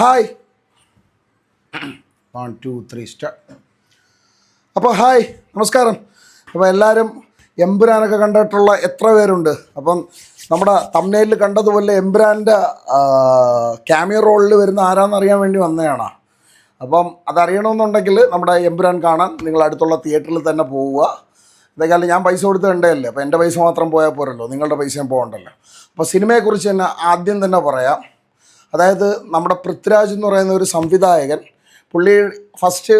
Hi. One two three star അപ്പോൾ hi നമസ്കാരം. അപ്പോൾ എല്ലാവരും എമ്പുരാനൊക്കെ കണ്ടിട്ടുള്ള എത്ര പേരുണ്ട്? അപ്പം നമ്മുടെ തമ്മനയിൽ കണ്ടതുപോലെ എമ്പുരാന്റെ ക്യാമിയ റോളിൽ വരുന്ന ആരാന്നറിയാൻ വേണ്ടി വന്നതാണ്. അപ്പം അതറിയണമെന്നുണ്ടെങ്കിൽ നമ്മുടെ എമ്പുരാൻ കാണാൻ നിങ്ങൾ അടുത്തുള്ള തിയേറ്ററിൽ തന്നെ പോവുക. ഇതൊക്കെ ഞാൻ പൈസ കൊടുത്ത് കണ്ടതല്ലേ? അപ്പോൾ എന്റെ പൈസ മാത്രം പോയാൽ പോരല്ലോ. നിങ്ങളുടെ പൈസയും പോകണ്ടല്ലോ. അപ്പോൾ സിനിമയെക്കുറിച്ച് തന്നെ ആദ്യം തന്നെ പറയാം. അതായത് നമ്മുടെ പൃഥ്വിരാജ് എന്ന് പറയുന്ന ഒരു സംവിധായകൻ പുള്ളി ഫസ്റ്റ്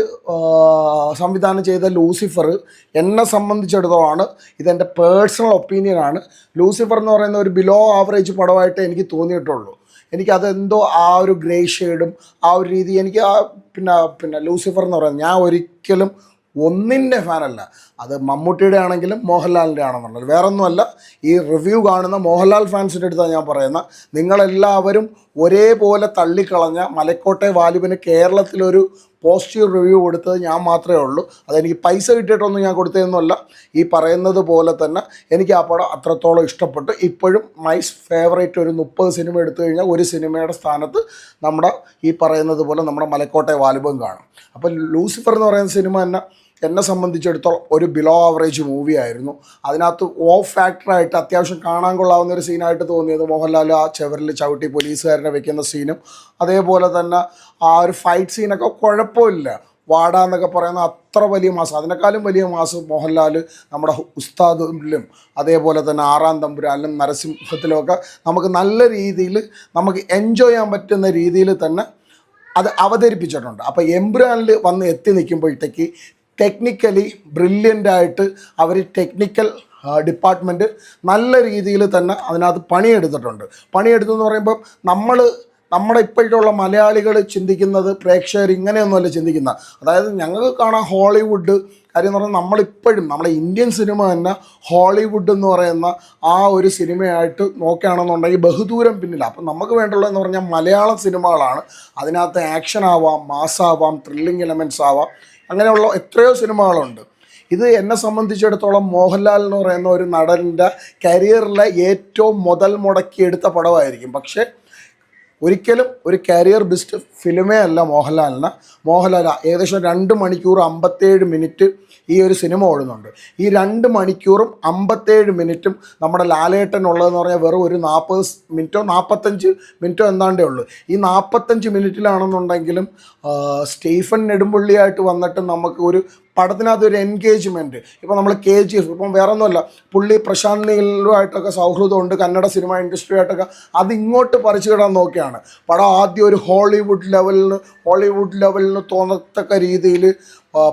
സംവിധാനം ചെയ്ത ലൂസിഫർ എന്നെ സംബന്ധിച്ചിടത്തോളമാണ് ഇതെന്റെ പേഴ്സണൽ ഒപ്പീനിയനാണ് ലൂസിഫർ എന്ന് പറയുന്ന ഒരു ബിലോ ആവറേജ് പടമായിട്ട് എനിക്ക് തോന്നിയിട്ടുള്ളൂ. എനിക്കതെന്തോ ആ ഒരു ഗ്രേ ഷെയ്ഡും ആ ഒരു രീതി എനിക്ക് ആ പിന്നെ പിന്നെ ലൂസിഫർ എന്ന് പറയുന്നത് ഞാൻ ഒരിക്കലും ഒന്നിന്റെ ഫാനല്ല അത് മമ്മൂട്ടിയുടെ ആണെങ്കിലും മോഹൻലാലിന്റെ ആണെന്നുള്ളത്. വേറൊന്നുമല്ല ഈ റിവ്യൂ കാണുന്ന മോഹൻലാൽ ഫാൻസിന്റെ അടുത്താണ് ഞാൻ പറയുന്നത്. നിങ്ങളെല്ലാവരും ഒരേപോലെ തള്ളിക്കളഞ്ഞ മലക്കോട്ടെ വാലിബിന് കേരളത്തിലൊരു പോസിറ്റീവ് റിവ്യൂ കൊടുത്തത് ഞാൻ മാത്രമേ ഉള്ളൂ. അതെനിക്ക് പൈസ കിട്ടിയിട്ടൊന്നും ഞാൻ കൊടുത്തതൊന്നുമല്ല. ഈ പറയുന്നത് പോലെ തന്നെ എനിക്ക് ആ പടം അത്രത്തോളം ഇഷ്ടപ്പെട്ടു. ഇപ്പോഴും മൈസ് ഫേവറേറ്റ് ഒരു മുപ്പത് സിനിമ എടുത്തു കഴിഞ്ഞാൽ ഒരു സിനിമയുടെ സ്ഥാനത്ത് നമ്മുടെ ഈ പറയുന്നത് പോലെ നമ്മുടെ മലക്കോട്ടെ വാലിബം കാണും. അപ്പോൾ ലൂസിഫർ എന്ന് പറയുന്ന സിനിമ തന്നെ എന്നെ സംബന്ധിച്ചിടത്തോളം ഒരു ബിലോ ആവറേജ് മൂവി ആയിരുന്നു. അതിനകത്ത് ഓഫ് ഫാക്ടറായിട്ട് അത്യാവശ്യം കാണാൻ കൊള്ളാവുന്ന ഒരു സീനായിട്ട് തോന്നിയത് മോഹൻലാൽ ആ ചെവറിൽ ചവിട്ടി പോലീസുകാരനെ വെക്കുന്ന സീനും അതേപോലെ തന്നെ ആ ഒരു ഫൈറ്റ് സീനൊക്കെ കുഴപ്പമില്ല. വാട എന്നൊക്കെ പറയുന്ന അത്ര വലിയ മാസം അതിനേക്കാളും വലിയ മാസം മോഹൻലാൽ നമ്മുടെ ഉസ്താദിലും അതേപോലെ തന്നെ ആറാം തമ്പുരാനിലും നരസിംഹത്തിലുമൊക്കെ നമുക്ക് നല്ല രീതിയിൽ നമുക്ക് എൻജോയ് ചെയ്യാൻ പറ്റുന്ന രീതിയിൽ തന്നെ അത് അവതരിപ്പിച്ചിട്ടുണ്ട്. അപ്പോൾ എംബ്രാനിൽ വന്ന് എത്തി നിൽക്കുമ്പോഴത്തേക്ക് ടെക്നിക്കലി ബ്രില്യന്റ് ആയിട്ട് അവർ ടെക്നിക്കൽ ഡിപ്പാർട്ട്മെന്റ് നല്ല രീതിയിൽ തന്നെ അതിനകത്ത് പണിയെടുത്തിട്ടുണ്ട്. പണിയെടുത്തെന്ന് പറയുമ്പോൾ നമ്മൾ നമ്മുടെ ഇപ്പോഴുള്ള മലയാളികൾ ചിന്തിക്കുന്നത് പ്രേക്ഷകർ ഇങ്ങനെയൊന്നുമല്ല ചിന്തിക്കുന്ന അതായത് ഞങ്ങൾക്ക് കാണാൻ ഹോളിവുഡ് കാര്യം എന്ന് പറഞ്ഞാൽ നമ്മളിപ്പോഴും നമ്മുടെ ഇന്ത്യൻ സിനിമ തന്നെ ഹോളിവുഡ് എന്ന് പറയുന്ന ആ ഒരു സിനിമയായിട്ട് നോക്കുകയാണെന്നുണ്ടെങ്കിൽ ബഹുദൂരം പിന്നില്ല. അപ്പം നമുക്ക് വേണ്ടുള്ളതെന്ന് പറഞ്ഞാൽ മലയാളം സിനിമകളാണ്. അതിനകത്ത് ആക്ഷൻ ആവാം മാസാവാം ത്രില്ലിംഗ് എലമെന്റ്സ് ആവാം. അങ്ങനെയുള്ള എത്രയോ സിനിമകളുണ്ട്. ഇത് എന്നെ സംബന്ധിച്ചിടത്തോളം മോഹൻലാൽ എന്ന് പറയുന്ന ഒരു നടന്റെ കരിയറിലെ ഏറ്റവും മുതൽ മുടക്കിയെടുത്ത പടമായിരിക്കും. പക്ഷേ ഒരിക്കലും ഒരു കരിയർ ബെസ്റ്റ് ഫിലിമേ അല്ല മോഹൻലാലിന്. മോഹൻലാൽ ഏകദേശം രണ്ട് മണിക്കൂർ അമ്പത്തേഴ് മിനിറ്റ് ഈ ഒരു സിനിമ ഓടുന്നുണ്ട്. ഈ രണ്ട് മണിക്കൂറും അമ്പത്തേഴ് മിനിറ്റും നമ്മുടെ ലാലേട്ടൻ ഉള്ളതെന്ന് പറഞ്ഞാൽ വെറും ഒരു നാൽപ്പത് മിനിറ്റോ നാൽപ്പത്തഞ്ച് മിനിറ്റോ എന്താണ്ടേ ഉള്ളൂ. ഈ നാൽപ്പത്തഞ്ച് മിനിറ്റിലാണെന്നുണ്ടെങ്കിലും സ്റ്റീഫൻ നെടുമ്പുള്ളിയായിട്ട് വന്നിട്ട് നമുക്ക് ഒരു പടത്തിനകത്ത് ഒരു എൻഗേജ്മെന്റ് ഇപ്പോൾ നമ്മൾ കെ ജി എഫ് ഇപ്പം വേറെ ഒന്നുമല്ല പുള്ളി പ്രശാന്ത് നീലുമായിട്ടൊക്കെ സൗഹൃദമുണ്ട് കന്നഡ സിനിമ ഇൻഡസ്ട്രിയായിട്ടൊക്കെ. അത് ഇങ്ങോട്ട് പറിച്ചു കിടാൻ നോക്കിയാണ്. പടം ആദ്യം ഒരു ഹോളിവുഡ് ലെവലിന് ഹോളിവുഡ് ലെവലിന് തോന്നത്തക്ക രീതിയിൽ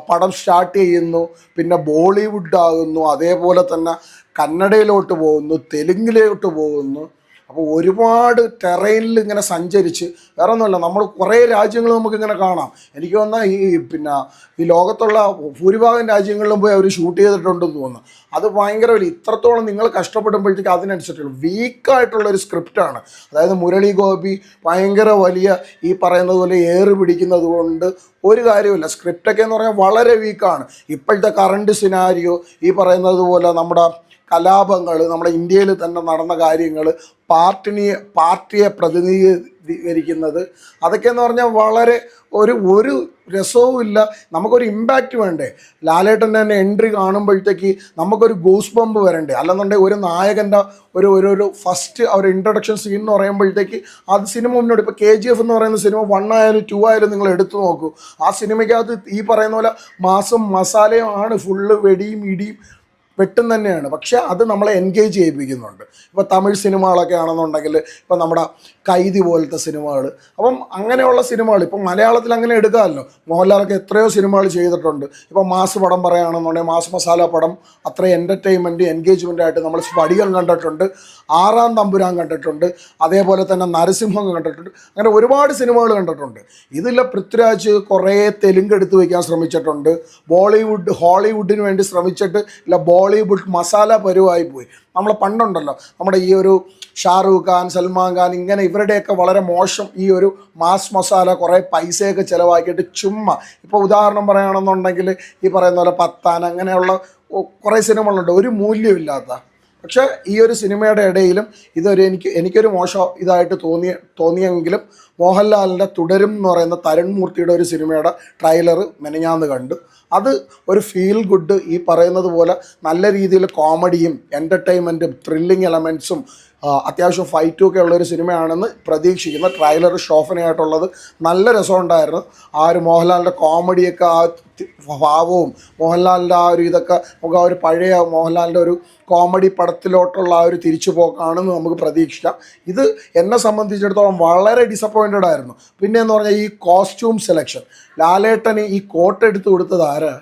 പടം സ്റ്റാർട്ട് ചെയ്യുന്നു. പിന്നെ ബോളിവുഡ് ആകുന്നു അതേപോലെ തന്നെ കന്നഡയിലോട്ട് പോകുന്നു തെലുങ്കിലോട്ട് പോകുന്നു. അപ്പോൾ ഒരുപാട് ടെറൈനിൽ ഇങ്ങനെ സഞ്ചരിച്ച് വേറെ ഒന്നുമല്ല നമ്മൾ കുറേ രാജ്യങ്ങൾ നമുക്കിങ്ങനെ കാണാം. എനിക്ക് തോന്നുന്ന ഈ പിന്നെ ഈ ലോകത്തുള്ള ഭൂരിഭാഗം രാജ്യങ്ങളിലും പോയി അവർ ഷൂട്ട് ചെയ്തിട്ടുണ്ടെന്ന് തോന്നുന്നു. അത് ഭയങ്കര വലിയ ഇത്രത്തോളം നിങ്ങൾ കഷ്ടപ്പെടുമ്പോഴത്തേക്ക് അതിനനുസരിച്ചുള്ള വീക്കായിട്ടുള്ള ഒരു സ്ക്രിപ്റ്റാണ് അതായത് മുരളി ഗോപി ഭയങ്കര വലിയ ഈ പറയുന്നത് പോലെ ഏറ് പിടിക്കുന്നത് കൊണ്ട് ഒരു കാര്യമില്ല സ്ക്രിപ്റ്റൊക്കെ എന്ന് പറഞ്ഞാൽ വളരെ വീക്കാണ് ഇപ്പോഴത്തെ കറണ്ട് സിനാരിയോ ഈ പറയുന്നത് പോലെ നമ്മുടെ കലാപങ്ങൾ നമ്മുടെ ഇന്ത്യയിൽ തന്നെ നടന്ന കാര്യങ്ങൾ പാർട്ടിനെ പാർട്ടിയെ പ്രതിനിധീകരിക്കുന്നത് അതൊക്കെ എന്ന് പറഞ്ഞാൽ വളരെ ഒരു ഒരു രസവും ഇല്ല. നമുക്കൊരു ഇമ്പാക്റ്റ് വേണ്ടേ? ലാലേട്ടന്റെ തന്നെ എൻട്രി കാണുമ്പോഴത്തേക്ക് നമുക്കൊരു ഗൂസ് ബമ്പ് വരണ്ടേ? അല്ലെന്നുണ്ടെങ്കിൽ ഒരു നായകന്റെ ഒരു ഒരു ഒരു ഫസ്റ്റ് ഒരു ഇൻട്രൊഡക്ഷൻ സീൻ എന്ന് പറയുമ്പോഴത്തേക്ക് അത് സിനിമ മുന്നോട്ട് ഇപ്പോൾ കെ ജി എഫ് എന്ന് പറയുന്ന സിനിമ വൺ ആയാലും ടു ആയാലും നിങ്ങൾ എടുത്തു നോക്കൂ. ആ സിനിമയ്ക്കകത്ത് ഈ പറയുന്ന പോലെ മാസം മസാലയും ആണ് ഫുള്ള് വെടിയും ഇടിയും വെട്ടും തന്നെയാണ്. പക്ഷേ അത് നമ്മളെ എൻഗേജ് ചെയ്യിപ്പിക്കുന്നുണ്ട്. ഇപ്പോൾ തമിഴ് സിനിമകളൊക്കെ ആണെന്നുണ്ടെങ്കിൽ ഇപ്പോൾ നമ്മുടെ കൈതി പോലത്തെ സിനിമകൾ. അപ്പം അങ്ങനെയുള്ള സിനിമകൾ ഇപ്പം മലയാളത്തിൽ അങ്ങനെ എടുക്കാമല്ലോ. മോഹൻലാലൊക്കെ എത്രയോ സിനിമകൾ ചെയ്തിട്ടുണ്ട്. ഇപ്പം മാസ് പടം പറയുകയാണെന്നുണ്ടെങ്കിൽ മാസ് മസാല പടം അത്ര എന്റർടൈൻമെന്റ് എൻഗേജ്മെന്റ് ആയിട്ട് നമ്മൾ സ്പടികം കണ്ടിട്ടുണ്ട്. ആറാം തമ്പുരാൻ കണ്ടിട്ടുണ്ട്. അതേപോലെ തന്നെ നരസിംഹം കണ്ടിട്ടുണ്ട്. അങ്ങനെ ഒരുപാട് സിനിമകൾ കണ്ടിട്ടുണ്ട്. ഇതിലെ പൃഥ്വിരാജ് കുറേ തെലുങ്ക് എടുത്ത് വയ്ക്കാൻ ശ്രമിച്ചിട്ടുണ്ട്. ബോളിവുഡ് ഹോളിവുഡിന് വേണ്ടി ശ്രമിച്ചിട്ട് ഇല്ല ബോളിവുഡ് മസാല പരുവായി പോയി. നമ്മൾ പണ്ടുണ്ടല്ലോ നമ്മുടെ ഈ ഒരു ഷാറൂഖ് ഖാൻ സൽമാൻ ഖാൻ ഇങ്ങനെ ഇവരുടെയൊക്കെ വളരെ മോശം ഈ ഒരു മാസ് മസാല കുറേ പൈസയൊക്കെ ചിലവാക്കിയിട്ട് ചുമ്മാ. ഇപ്പോൾ ഉദാഹരണം പറയുകയാണെന്നുണ്ടെങ്കിൽ ഈ പറയുന്ന പോലെ പത്താൻ അങ്ങനെയുള്ള കുറേ സിനിമകളുണ്ട് ഒരു മൂല്യമില്ലാത്ത. പക്ഷേ ഈ ഒരു സിനിമയുടെ ഇടയിലും ഇതൊരു എനിക്ക് എനിക്കൊരു മോശം ഇതായിട്ട് തോന്നിയ തോന്നിയെങ്കിലും മോഹൻലാലിന്റെ തുടരും എന്ന് പറയുന്ന തരുൺ മൂർത്തിയുടെ ഒരു സിനിമയുടെ ട്രailer മെനഞ്ഞാന്ന് കണ്ടു. അത് ഒരു ഫീൽ ഗുഡ് ഈ പറയുന്നത് പോലെ നല്ല രീതിയിൽ കോമഡിയും എന്റർടൈൻമെന്റും ത്രില്ലിങ് എലമെൻസും അത്യാവശ്യം ഫൈറ്റും ഒക്കെ ഉള്ളൊരു സിനിമയാണെന്ന് പ്രതീക്ഷിക്കുന്ന ട്രailer ഷോഫനായിട്ടുള്ളത് നല്ല രസമുണ്ടായിരുന്നു. ആ ഒരു മോഹൻലാലിന്റെ കോമഡിയൊക്കെ ആ ഭാവവും മോഹൻലാലിന്റെ ആ ഒരു ഇതൊക്കെ നമുക്ക് ആ ഒരു പഴയ മോഹൻലാലിന്റെ ഒരു കോമഡി പടത്തിലോട്ടുള്ള ആ ഒരു തിരിച്ചു തിരിച്ചുപോക്കാണെന്ന് നമുക്ക് പ്രതീക്ഷിക്കാം. ഇത് എന്നെ സംബന്ധിച്ചിടത്തോളം വളരെ ഡിസപ്പോയിന്റഡ് ആയിരുന്നു. പിന്നെ എന്ന് പറഞ്ഞാൽ ഈ കോസ്റ്റ്യൂം സെലക്ഷൻ ലാലേട്ടന് ഈ കോട്ട് എടുത്ത് കൊടുത്തത് ആരാ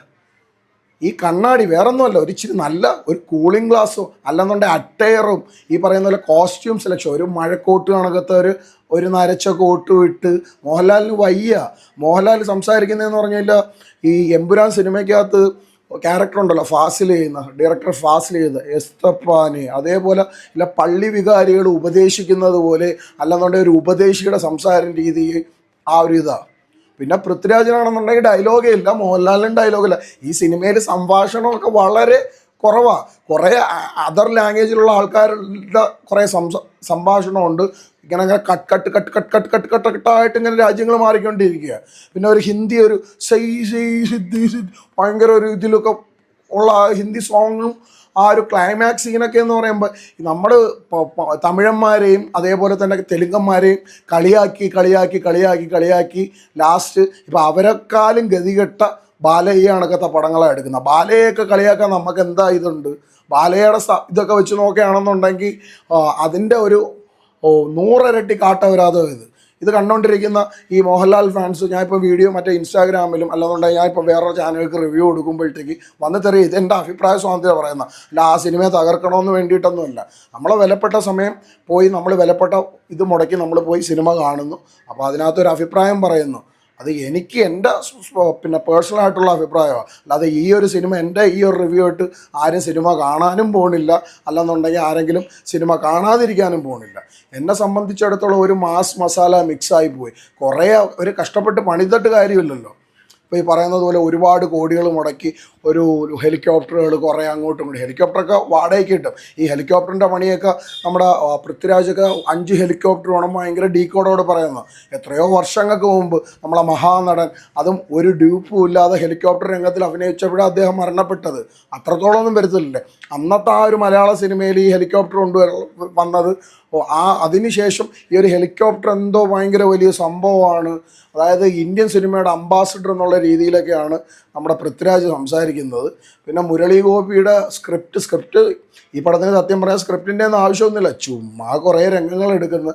ഈ കണ്ണാടി വേറൊന്നുമല്ല ഒരു ഇച്ചിരി നല്ല ഒരു കൂളിംഗ് ഗ്ലാസ്സോ അല്ലെന്നുണ്ടെങ്കിൽ അറ്റയറും ഈ പറയുന്ന പോലെ കോസ്റ്റ്യൂം സെലക്ഷൻ ഒരു മഴക്കോട്ട് കണക്കത്തെ ഒരു ഒരു നരച്ച കോട്ട് ഇട്ട് മോഹൻലാലിന് വയ്യ. മോഹൻലാൽ സംസാരിക്കുന്നതെന്ന് പറഞ്ഞാൽ ഈ എമ്പുരാൻ സിനിമയ്ക്കകത്ത് ക്യാരക്ടർ ഉണ്ടല്ലോ ഫാസിൽ ചെയ്യുന്ന ഡയറക്ടർ ഫാസിൽ ചെയ്ത് എസ്തപ്പാന് അതേപോലെ ഇല്ല പള്ളി വികാരികൾ ഉപദേശിക്കുന്നത് പോലെ അല്ലെന്നുണ്ടെങ്കിൽ ഒരു ഉപദേശിയുടെ സംസാര രീതി ആ ഒരു ഇതാണ് പിന്നെ പൃഥ്വിരാജനാണെന്നുണ്ടെങ്കിൽ ഡയലോഗേ ഇല്ല മോഹൻലാലിന് ഡയലോഗില്ല ഈ സിനിമയിൽ സംഭാഷണമൊക്കെ വളരെ കുറവാണ് കുറേ അതർ ലാംഗ്വേജിലുള്ള ആൾക്കാരുടെ കുറേ സംസ സംഭാഷണമുണ്ട്. ഇങ്ങനെ അങ്ങനെ cut cut cut cut cut cut cut കട്ടായിട്ട് ഇങ്ങനെ രാജ്യങ്ങൾ മാറിക്കൊണ്ടിരിക്കുക പിന്നെ ഒരു ഹിന്ദി ഒരു സൈ സൈ സിദ്ധി സിദ്ധി ഭയങ്കര ഒരു ഇതിലൊക്കെ ഉള്ള ഹിന്ദി സോങ്ങും ആ ഒരു ക്ലൈമാക്സ് സീനൊക്കെ എന്ന് പറയുമ്പോൾ നമ്മൾ തമിഴന്മാരെയും അതേപോലെ തന്നെ തെലുങ്കന്മാരെയും കളിയാക്കി കളിയാക്കി കളിയാക്കി കളിയാക്കി ലാസ്റ്റ് ഇപ്പം അവരെക്കാളും ഗതികെട്ട ബാലയ്യ കണക്കത്തെ പടങ്ങളാണ് എടുക്കുന്നത്. ബാലയൊക്കെ കളിയാക്കാൻ നമുക്ക് എന്താ ഇതുണ്ട്? ബാലയുടെ ഇതൊക്കെ വെച്ച് നോക്കുകയാണെന്നുണ്ടെങ്കിൽ അതിന്റെ ഒരു നൂറരട്ടി കാട്ടവരാതോ ഇത്. ഇത് കണ്ടുകൊണ്ടിരിക്കുന്ന ഈ മോഹൻലാൽ ഫാൻസ് ഞാൻ ഇപ്പോൾ വീഡിയോ മറ്റേ ഇൻസ്റ്റാഗ്രാമിലും അല്ലെന്നുണ്ടെങ്കിൽ ഞാൻ ഇപ്പോൾ വേറെ ചാനലുകൾക്ക് റിവ്യൂ കൊടുക്കുമ്പോഴത്തേക്ക് വന്ന് തെറിയ ഇത് അഭിപ്രായ സ്വാതന്ത്ര്യം പറയുന്ന അല്ല ആ സിനിമയെ തകർക്കണമെന്ന് വേണ്ടിയിട്ടൊന്നുമല്ല. നമ്മളെ വിലപ്പെട്ട സമയം പോയി നമ്മൾ വിലപ്പെട്ട ഇത് മുടക്കി നമ്മൾ പോയി സിനിമ കാണുന്നു. അപ്പോൾ അതിനകത്തൊരു അഭിപ്രായം പറയുന്നു. അത് എനിക്ക് എന്റെ പിന്നെ പേഴ്സണൽ ആയിട്ടുള്ള അഭിപ്രായമാണ്. അല്ലാതെ ഈ ഒരു സിനിമ എന്റെ ഈ ഒരു റിവ്യൂ ആയിട്ട് ആരും സിനിമ കാണാനും പോകണില്ല അല്ലെന്നുണ്ടെങ്കിൽ ആരെങ്കിലും സിനിമ കാണാതിരിക്കാനും പോകണില്ല എന്നെ സംബന്ധിച്ചിടത്തോളം ഒരു മാസ് മസാല മിക്സായി പോയി. കുറേ ഒരു കഷ്ടപ്പെട്ട് പണിതിട്ട് കാര്യമില്ലല്ലോ. ഇപ്പോൾ ഈ പറയുന്നത് പോലെ ഒരുപാട് കോടികൾ മുടക്കി ഒരു ഹെലികോപ്റ്ററുകൾ കുറേ അങ്ങോട്ടും ഇങ്ങോട്ടും. ഹെലികോപ്റ്ററൊക്കെ വാടകയ്ക്ക് കിട്ടും. ഈ ഹെലികോപ്റ്ററിന്റെ പണിയൊക്കെ നമ്മുടെ പൃഥ്വിരാജൊക്കെ അഞ്ച് ഹെലികോപ്റ്റർ വേണം ഭയങ്കര ഡീക്കോഡോട് പറയുന്നത് എത്രയോ വർഷങ്ങൾക്ക് മുമ്പ് നമ്മളെ മഹാനടൻ അതും ഒരു ഡ്യൂപ്പും ഇല്ലാതെ ഹെലികോപ്റ്റർ രംഗത്തിൽ അഭിനയിച്ചപ്പോഴാണ് അദ്ദേഹം മരണപ്പെട്ടത്. അത്രത്തോളമൊന്നും വരുത്തില്ലേ അന്നത്തെ ആ ഒരു മലയാള സിനിമയിൽ ഈ ഹെലികോപ്റ്റർ കൊണ്ടുവര വന്നത് ഓ, ആ അതിനുശേഷം ഈ ഒരു ഹെലികോപ്റ്റർ എന്തോ ഭയങ്കര വലിയ സംഭവമാണ്. അതായത് ഇന്ത്യൻ സിനിമയുടെ അംബാസിഡർ എന്നുള്ള രീതിയിലൊക്കെയാണ് നമ്മുടെ പൃഥ്വിരാജ് സംസാരിക്കുന്നത്. പിന്നെ മുരളി ഗോപിയുടെ സ്ക്രിപ്റ്റ് സ്ക്രിപ്റ്റ് ഈ പടത്തിന് സത്യം പറയാൻ സ്ക്രിപ്റ്റിന്റെ ഒന്നും ആവശ്യമൊന്നുമില്ല. ചുമ്മാ കുറേ രംഗങ്ങൾ എടുക്കുന്ന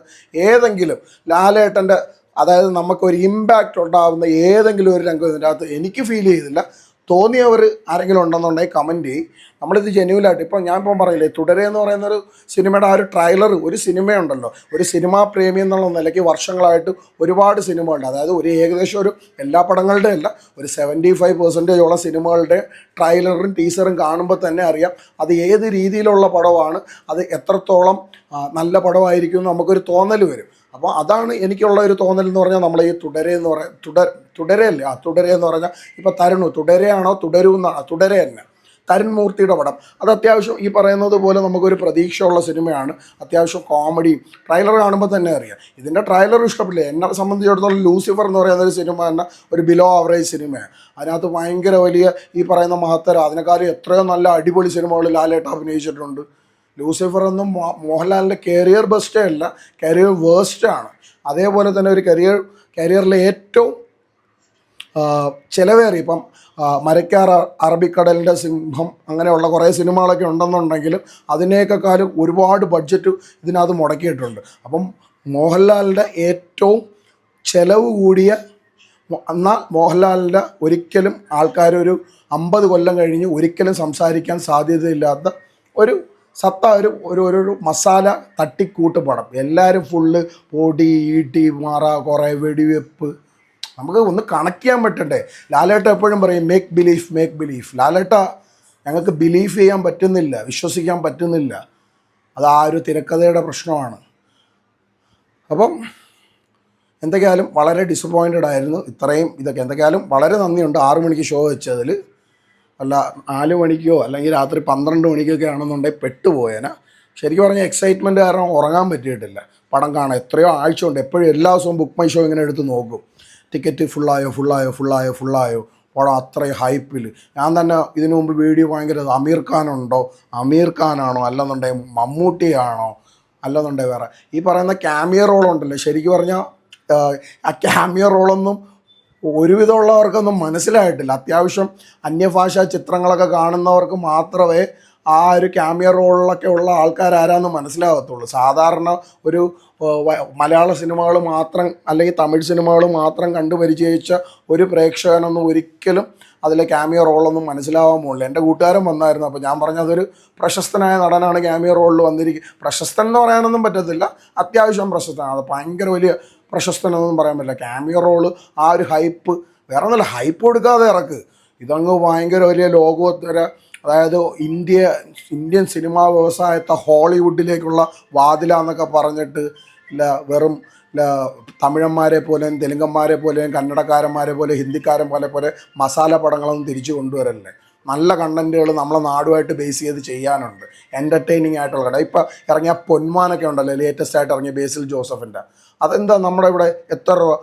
ഏതെങ്കിലും ലാലേട്ടന്റെ അതായത് നമുക്കൊരു ഇമ്പാക്റ്റ് ഉണ്ടാകുന്ന ഏതെങ്കിലും ഒരു രംഗം ഇതിന്റെ അകത്ത് എനിക്ക് ഫീൽ ചെയ്തില്ല. തോന്നിയവർ ആരെങ്കിലും ഉണ്ടെന്നുണ്ടെങ്കിൽ കമന്റ് ചെയ്യും. നമ്മളിത് ജെന്യൂലായിട്ട് ഇപ്പം ഞാൻ ഇപ്പം പറയില്ലേ തുടരെ എന്ന് പറയുന്ന ഒരു സിനിമയുടെ ആ ഒരു ട്രailer ഒരു സിനിമയുണ്ടല്ലോ ഒരു സിനിമാ പ്രേമി എന്നുള്ള നിലയ്ക്ക് വർഷങ്ങളായിട്ട് ഒരുപാട് സിനിമകളുണ്ട് അതായത് ഒരു ഏകദേശം ഒരു എല്ലാ പടങ്ങളുടെ അല്ല ഒരു സെവന്റി ഫൈവ് പെർസെന്റേജോളം സിനിമകളുടെ ട്രailerഉം ടീസറും കാണുമ്പോൾ തന്നെ അറിയാം അത് ഏത് രീതിയിലുള്ള പടമാണ് അത് എത്രത്തോളം നല്ല പടമായിരിക്കും നമുക്കൊരു തോന്നൽ വരും. അപ്പോൾ അതാണ് എനിക്കുള്ള ഒരു തോന്നൽ എന്ന് പറഞ്ഞാൽ നമ്മൾ ഈ തുടരെ എന്ന് പറയാം തുടർ തുടരയല്ലേ ആ തുടരെ എന്ന് പറഞ്ഞാൽ ഇപ്പോൾ തരണു തുടരെയാണോ തുടരൂ എന്നാണോ തുടരെ തന്നെ തരൺമൂർത്തിയുടെ പടം. അത് അത്യാവശ്യം ഈ പറയുന്നത് പോലെ നമുക്കൊരു പ്രതീക്ഷയുള്ള സിനിമയാണ്. അത്യാവശ്യം കോമഡി ട്രെയിലർ കാണുമ്പോൾ തന്നെ അറിയാം. ഇതിന്റെ ട്രailer ഇഷ്ടപ്പെടില്ല എന്നെ സംബന്ധിച്ചിടത്തോളം ലൂസിഫർ എന്ന് പറയുന്ന ഒരു സിനിമ തന്നെ ഒരു ബിലോ ആവറേജ് സിനിമയാണ്. അതിനകത്ത് ഭയങ്കര വലിയ ഈ പറയുന്ന മഹത്തര. അതിനെക്കാളും എത്രയോ നല്ല അടിപൊളി സിനിമകൾ ലാലേട്ട് അഭിനയിച്ചിട്ടുണ്ട്. ലൂസിഫർ ഒന്നും മോ- മോഹൻലാലിന്റെ കരിയർ ബെസ്റ്റേ അല്ല കരിയർ വേസ്റ്റ് ആണ്. അതേപോലെ തന്നെ ഒരു കരിയർ കരിയറിലെ ഏറ്റവും ചിലവേറി. ഇപ്പം മരക്കാർ അറബിക്കടലിന്റെ സിംഹം അങ്ങനെയുള്ള കുറേ സിനിമകളൊക്കെ ഉണ്ടെന്നുണ്ടെങ്കിലും അതിനേക്കാളും ഒരുപാട് ബഡ്ജറ്റ് ഇതിനകത്ത് മുടക്കിയിട്ടുണ്ട്. അപ്പം മോഹൻലാലിന്റെ ഏറ്റവും ചിലവ് കൂടിയ എന്നാൽ മോഹൻലാലിന്റെ ഒരിക്കലും ആൾക്കാരൊരു അമ്പത് കൊല്ലം കഴിഞ്ഞ് ഒരിക്കലും സംസാരിക്കാൻ സാധ്യതയില്ലാത്ത ഒരു സത്ത ഒരു ഒരു ഒരു മസാല തട്ടിക്കൂട്ട് പടം. എല്ലാവരും ഫുള്ള് പൊടി ഈട്ടി മാറ കുറേ വെടിവെപ്പ്. നമുക്ക് ഒന്ന് കണക്ട് ചെയ്യാൻ പറ്റണ്ടേ? ലാലേട്ട എപ്പോഴും പറയും മേക്ക് ബിലീഫ് മേക്ക് ബിലീഫ് ലാലേട്ട ഞങ്ങൾക്ക് ബിലീഫ് ചെയ്യാൻ പറ്റുന്നില്ല വിശ്വസിക്കാൻ പറ്റുന്നില്ല. അത് ആ ഒരു തിരക്കഥയുടെ പ്രശ്നമാണ്. അപ്പം എന്തൊക്കെയായാലും വളരെ ഡിസപ്പോയിന്റഡ് ആയിരുന്നു ഇത്രയും ഇതൊക്കെ. എന്തൊക്കെയായാലും വളരെ നന്ദിയുണ്ട് ആറു മണിക്ക് ഷോ വെച്ചതിൽ അല്ല നാല് മണിക്കോ അല്ലെങ്കിൽ രാത്രി പന്ത്രണ്ട് മണിക്കൊക്കെ ആണെന്നുണ്ടെങ്കിൽ പെട്ടുപോയേനെ. ശരിക്കും പറഞ്ഞാൽ എക്സൈറ്റ്മെന്റ് കാരണം ഉറങ്ങാൻ പറ്റിയിട്ടില്ല. പടം കാണാൻ എത്രയോ ആഴ്ച ഉണ്ട് എപ്പോഴും എല്ലാ ദിവസവും ബുക്ക് മൈ ഷോ ഇങ്ങനെ എടുത്ത് നോക്കും. ടിക്കറ്റ് ഫുള്ളായോ ഫുള്ളായോ ഫുള്ളായോ ഫുള്ളായോ പടം അത്രയും ഹൈപ്പിൽ ഞാൻ തന്നെ ഇതിനു മുമ്പ് വീഡിയോ ഭയങ്കര അമീർ ഖാനുണ്ടോ അമീർ ഖാനാണോ അല്ലെന്നുണ്ടെങ്കിൽ മമ്മൂട്ടിയാണോ അല്ലെന്നുണ്ടെങ്കിൽ വേറെ. ഈ പറയുന്ന ക്യാമിയ റോളുണ്ടല്ലോ ശരിക്കും പറഞ്ഞാൽ ആ ക്യാമിയ റോളൊന്നും ഒരുവിധമുള്ളവർക്കൊന്നും മനസ്സിലായിട്ടില്ല. അത്യാവശ്യം അന്യഭാഷാ ചിത്രങ്ങളൊക്കെ കാണുന്നവർക്ക് മാത്രമേ ആ ഒരു ക്യാമിയ റോളിലൊക്കെ ഉള്ള ആൾക്കാരാരാന്ന് മനസ്സിലാകത്തുള്ളൂ സാധാരണ ഒരു മലയാള സിനിമകൾ മാത്രം അല്ലെങ്കിൽ തമിഴ് സിനിമകൾ മാത്രം കണ്ടു പരിചയിച്ച ഒരു പ്രേക്ഷകനൊന്നും ഒരിക്കലും അതിലെ ക്യാമിയ റോളൊന്നും മനസ്സിലാവാൻ പോകുന്നില്ല. എന്റെ കൂട്ടുകാരൻ വന്നായിരുന്നു. അപ്പോൾ ഞാൻ പറഞ്ഞ അതൊരു പ്രശസ്തനായ നടനാണ് ക്യാമിയ റോളിൽ വന്നിരിക്കുക പ്രശസ്തൻ എന്ന് പറയാനൊന്നും പറ്റത്തില്ല. അത്യാവശ്യം പ്രശസ്തനാണ്. അത് ഭയങ്കര വലിയ പ്രശസ്തനൊന്നും പറയാൻ പറ്റില്ല. ക്യാമിയ റോൾ ആ ഒരു ഹൈപ്പ് വേറെ ഒന്നുമില്ല ഹൈപ്പ് കൊടുക്കാതെ ഇറക്ക്. ഇതങ്ങ് ഭയങ്കര വലിയ ലോകോത്തര അതായത് ഇന്ത്യ ഇന്ത്യൻ സിനിമാ വ്യവസായത്തെ ഹോളിവുഡിലേക്കുള്ള വാതിലാന്നൊക്കെ പറഞ്ഞിട്ട് ഇല്ല വെറും തമിഴന്മാരെ പോലെയും തെലുങ്കന്മാരെ പോലെയും കന്നഡക്കാരന്മാരെ പോലെ ഹിന്ദിക്കാരൻ പോലെ പോലെ മസാല പടങ്ങളൊന്നും തിരിച്ചു കൊണ്ടുവരല്ലേ നല്ല കണ്ടന്റുകൾ നമ്മളെ നാടുമായിട്ട് ബേസ് ചെയ്ത് ചെയ്യാനുണ്ട്. എന്റർടൈനിങ് ആയിട്ടുള്ള കട ഇപ്പം ഇറങ്ങിയ പൊന്മാനൊക്കെ ഉണ്ടല്ലോ ലേറ്റസ്റ്റ് ആയിട്ട് ഇറങ്ങിയ ബേസിൽ ജോസഫിന്റെ അതെന്താ നമ്മുടെ ഇവിടെ എത്ര രൂപ?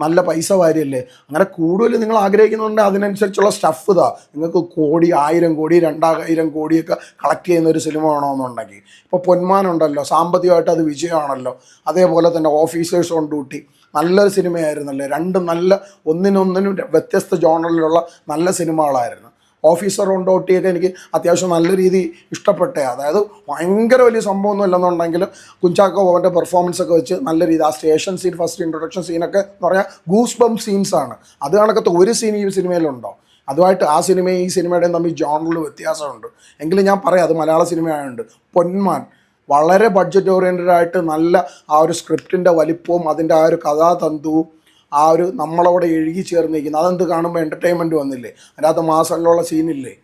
നല്ല പൈസ വാരിയല്ലേ? അങ്ങനെ കൂടുതൽ നിങ്ങൾ ആഗ്രഹിക്കുന്നുണ്ടെങ്കിൽ അതിനനുസരിച്ചുള്ള സ്റ്റഫ് ഇതാ. നിങ്ങൾക്ക് കോടി ആയിരം കോടി രണ്ടായിരം കോടിയൊക്കെ കളക്ട് ചെയ്യുന്ന ഒരു സിനിമ വേണമെന്നുണ്ടെങ്കിൽ. ഇപ്പോൾ പൊന്മാനുണ്ടല്ലോ സാമ്പത്തികമായിട്ട് അത് വിജയമാണല്ലോ. അതേപോലെ തന്നെ ഓഫീസേഴ്സ് ഓൺ ഡ്യൂട്ടി നല്ലൊരു സിനിമയായിരുന്നല്ലേ രണ്ട് നല്ല ഒന്നിനൊന്നിനും വ്യത്യസ്ത ജോണറിലുള്ള നല്ല സിനിമകളായിരുന്നു ഓഫീസർ ഓൺ ഡ്യൂട്ടിയൊക്കെ എനിക്ക് അത്യാവശ്യം നല്ല രീതി ഇഷ്ടപ്പെട്ടേ. അതായത് ഭയങ്കര വലിയ സംഭവമൊന്നും ഇല്ലെന്നുണ്ടെങ്കിലും കുഞ്ചാക്കോ അവന്റെ പെർഫോമൻസ് ഒക്കെ വെച്ച് നല്ല രീതി ആ സ്റ്റേഷൻ സീൻ ഫസ്റ്റ് ഇൻട്രൊഡക്ഷൻ സീനൊക്കെ എന്ന് പറഞ്ഞാൽ ഗൂസ് ബം സീൻസാണ്. അത് കണക്കത്തെ ഒരു സീൻ ഈ സിനിമയിലുണ്ടോ? അതുമായിട്ട് ആ സിനിമയും ഈ സിനിമയുടെയും തമ്മിൽ ജോണറിൽ വ്യത്യാസമുണ്ട്. എങ്കിലും ഞാൻ പറയാം അത് മലയാള സിനിമയായതുകൊണ്ട് പൊന്മാൻ വളരെ ബഡ്ജറ്റ് ഓറിയന്റഡ് ആയിട്ട് നല്ല ആ ഒരു സ്ക്രിപ്റ്റിന്റെ വലിപ്പവും അതിന്റെ ആ ഒരു കഥാതന്തുവും ആ ഒരു നമ്മളവിടെ എഴുകി ചേർന്നിരിക്കുന്നത് അതെന്ത് കാണുമ്പോൾ എന്റർടൈൻമെന്റ് വന്നില്ലേ? അതിനകത്ത് മാസങ്ങളിലുള്ള സീനില്ലേ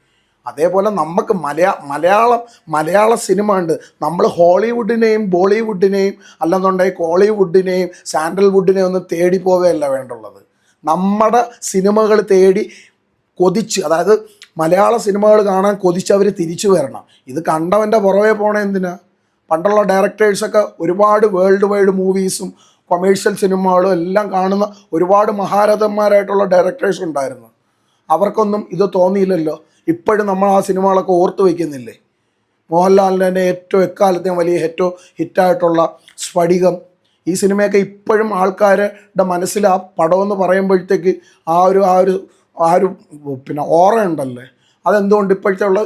അതേപോലെ നമുക്ക് മലയാ മലയാളം മലയാള സിനിമ ഉണ്ട്. നമ്മൾ ഹോളിവുഡിനെയും ബോളിവുഡിനെയും അല്ലെന്നുണ്ടെങ്കിൽ കോളിവുഡിനെയും സാൻഡൽവുഡിനെയും ഒന്നും തേടി പോവുകയല്ല വേണ്ടുള്ളത്. നമ്മുടെ സിനിമകൾ തേടി കൊതിച്ച് അതായത് മലയാള സിനിമകൾ കാണാൻ കൊതിച്ചവർ തിരിച്ചു വരണം. ഇത് കണ്ടവന്റെ പുറകെ പോണേ എന്തിനാ? പണ്ടുള്ള ഡയറക്ടേഴ്സൊക്കെ ഒരുപാട് വേൾഡ് വൈഡ് മൂവീസും കൊമേഴ്ഷ്യൽ സിനിമകളും എല്ലാം കാണുന്ന ഒരുപാട് മഹാരഥന്മാരായിട്ടുള്ള ഡയറക്ടേഴ്സ് ഉണ്ടായിരുന്നു. അവർക്കൊന്നും ഇത് തോന്നിയില്ലല്ലോ. ഇപ്പോഴും നമ്മൾ ആ സിനിമകളൊക്കെ ഓർത്തു വയ്ക്കുന്നില്ലേ മോഹൻലാലിന്റെ തന്നെ ഏറ്റവും എക്കാലത്തെയും വലിയ ഏറ്റവും ഹിറ്റായിട്ടുള്ള സ്ഫടികം. ഈ സിനിമയൊക്കെ ഇപ്പോഴും ആൾക്കാരുടെ മനസ്സിൽ ആ പടമെന്ന് പറയുമ്പോഴത്തേക്ക് ആ ഒരു ആ ഒരു ആ ഒരു പിന്നെ ഓറ ഉണ്ടല്ലേ? അതെന്തുകൊണ്ട് ഇപ്പോഴത്തെ ഉള്ള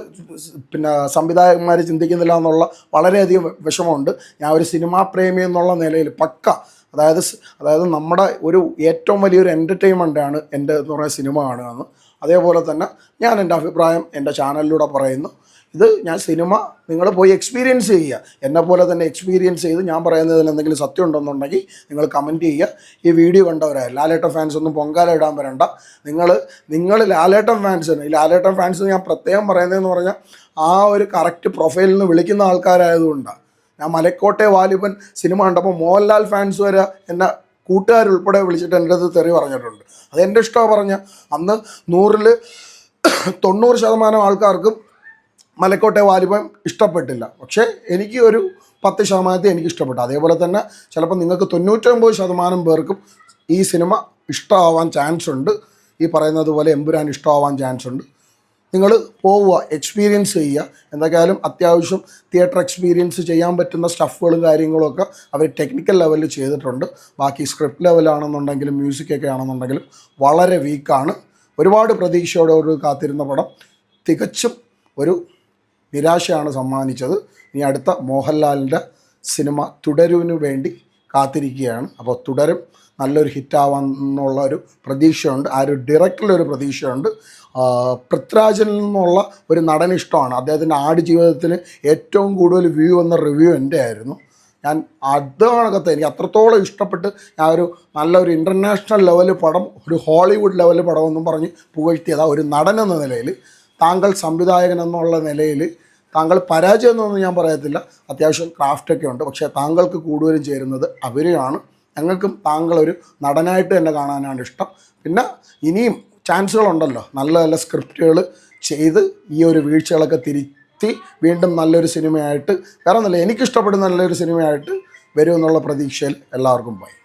പിന്നെ സംവിധായകന്മാർ ചിന്തിക്കുന്നില്ല എന്നുള്ള വളരെയധികം വിഷമമുണ്ട്. ഞാൻ ഒരു സിനിമാ പ്രേമി എന്നുള്ള നിലയിൽ പക്ക അതായത് അതായത് നമ്മുടെ ഒരു ഏറ്റവും വലിയൊരു എന്റർടൈൻമെന്റാണ് എന്റെ എന്ന് പറയുന്ന സിനിമ കാണുകയെന്ന് അതേപോലെ തന്നെ ഞാൻ എന്റെ അഭിപ്രായം എന്റെ ചാനലിലൂടെ പറയുന്നു. ഇത് ഞാൻ സിനിമ നിങ്ങൾ പോയി എക്സ്പീരിയൻസ് ചെയ്യുക. എന്നെ പോലെ തന്നെ എക്സ്പീരിയൻസ് ചെയ്ത് ഞാൻ പറയുന്നതിൽ എന്തെങ്കിലും സത്യം ഉണ്ടെന്നുണ്ടെങ്കിൽ നിങ്ങൾ കമന്റ് ചെയ്യുക. ഈ വീഡിയോ കണ്ടവരായ ലാലേട്ടൻ ഫാൻസ് ഒന്നും പൊങ്കാല ഇടാൻ വരണ്ട. നിങ്ങൾ നിങ്ങൾ ലാലേട്ടൻ ഫാൻസിന് ഈ ലാലേട്ടൻ ഫാൻസ് ഞാൻ പ്രത്യേകം പറയുന്നതെന്ന് പറഞ്ഞാൽ ആ ഒരു കറക്റ്റ് പ്രൊഫൈലിൽ നിന്ന് വിളിക്കുന്ന ആൾക്കാരായതുകൊണ്ടാണ് ഞാൻ മലക്കോട്ടെ വാലിബൻ സിനിമ കണ്ടപ്പോൾ മോഹൻലാൽ ഫാൻസ് വരെ എന്നെ കൂട്ടുകാരുൾപ്പെടെ വിളിച്ചിട്ട് എന്റെ അടുത്ത് തെറി പറഞ്ഞിട്ടുണ്ട്. അത് എന്റെ ഇഷ്ടമാണ് പറഞ്ഞ അന്ന് നൂറിൽ തൊണ്ണൂറ് ശതമാനം ആൾക്കാർക്കും മലക്കോട്ടെ വാലിബൻ ഇഷ്ടപ്പെട്ടില്ല. പക്ഷേ എനിക്ക് ഒരു പത്ത് ശതമാനത്തെ എനിക്ക് ഇഷ്ടപ്പെട്ടു. അതേപോലെ തന്നെ ചിലപ്പോൾ നിങ്ങൾക്ക് തൊണ്ണൂറ്റൊമ്പത് ശതമാനം പേർക്കും ഈ സിനിമ ഇഷ്ടമാവാൻ ചാൻസ് ഉണ്ട്. ഈ പറയുന്നത് പോലെ എമ്പുരാൻ ഇഷ്ടമാവാൻ ചാൻസ് ഉണ്ട്. നിങ്ങൾ പോവുക എക്സ്പീരിയൻസ് ചെയ്യുക. എന്തൊക്കെയാലും അത്യാവശ്യം തിയേറ്റർ എക്സ്പീരിയൻസ് ചെയ്യാൻ പറ്റുന്ന സ്റ്റഫുകളും കാര്യങ്ങളൊക്കെ അവർ ടെക്നിക്കൽ ലെവലിൽ ചെയ്തിട്ടുണ്ട്. ബാക്കി സ്ക്രിപ്റ്റ് ലെവലാണെന്നുണ്ടെങ്കിലും മ്യൂസിക്കൊക്കെ ആണെന്നുണ്ടെങ്കിലും വളരെ വീക്കാണ് ഒരുപാട് പ്രതീക്ഷയോടെ കാത്തിരുന്ന പടം. തികച്ചും ഒരു നിരാശയാണ് സമ്മാനിച്ചത്. ഇനി അടുത്ത മോഹൻലാലിന്റെ സിനിമ തുടരുവിന് വേണ്ടി കാത്തിരിക്കുകയാണ്. അപ്പോൾ തുടരും. നല്ലൊരു ഹിറ്റാവാന്നുള്ള ഒരു പ്രതീക്ഷയുണ്ട്. ആ ഒരു ഡയറക്ടറിലൊരു പ്രതീക്ഷയുണ്ട്. പൃഥ്വിരാജിൽ നിന്നുള്ള ഒരു നടൻ ഇഷ്ടമാണ്. അദ്ദേഹത്തിന്റെ ആട് ജീവിതത്തിന് ഏറ്റവും കൂടുതൽ വ്യൂ എന്ന റിവ്യൂ എന്റെ ആയിരുന്നു ഞാൻ അത് കണക്കത്തെ എനിക്ക് അത്രത്തോളം ഇഷ്ടപ്പെട്ട് ഞാൻ ഒരു നല്ലൊരു ഇന്റർനാഷണൽ ലെവൽ പടം ഒരു ഹോളിവുഡ് ലെവൽ പടമെന്നും പറഞ്ഞ് പുകഴ്ത്തിയതാണ് ഒരു നടൻ എന്ന നിലയിൽ താങ്കൾ സംവിധായകൻ എന്നുള്ള നിലയിൽ താങ്കൾ പരാജയം എന്നൊന്നും ഞാൻ പറയത്തില്ല. അത്യാവശ്യം ക്രാഫ്റ്റൊക്കെ ഉണ്ട്. പക്ഷേ താങ്കൾക്ക് കൂടുതലും ചേരുന്നത് അവരെയാണ്. ഞങ്ങൾക്കും താങ്കളൊരു നടനായിട്ട് തന്നെ കാണാനാണ് ഇഷ്ടം. പിന്നെ ഇനിയും ചാൻസുകളുണ്ടല്ലോ. നല്ല നല്ല സ്ക്രിപ്റ്റുകൾ ചെയ്ത് ഈ ഒരു വീഴ്ചകളൊക്കെ തിരുത്തി വീണ്ടും നല്ലൊരു സിനിമയായിട്ട് വേറെ ഒന്നുമില്ല എനിക്കിഷ്ടപ്പെടുന്ന നല്ലൊരു സിനിമയായിട്ട് വരുമെന്നുള്ള പ്രതീക്ഷയിൽ എല്ലാവർക്കും പോയി.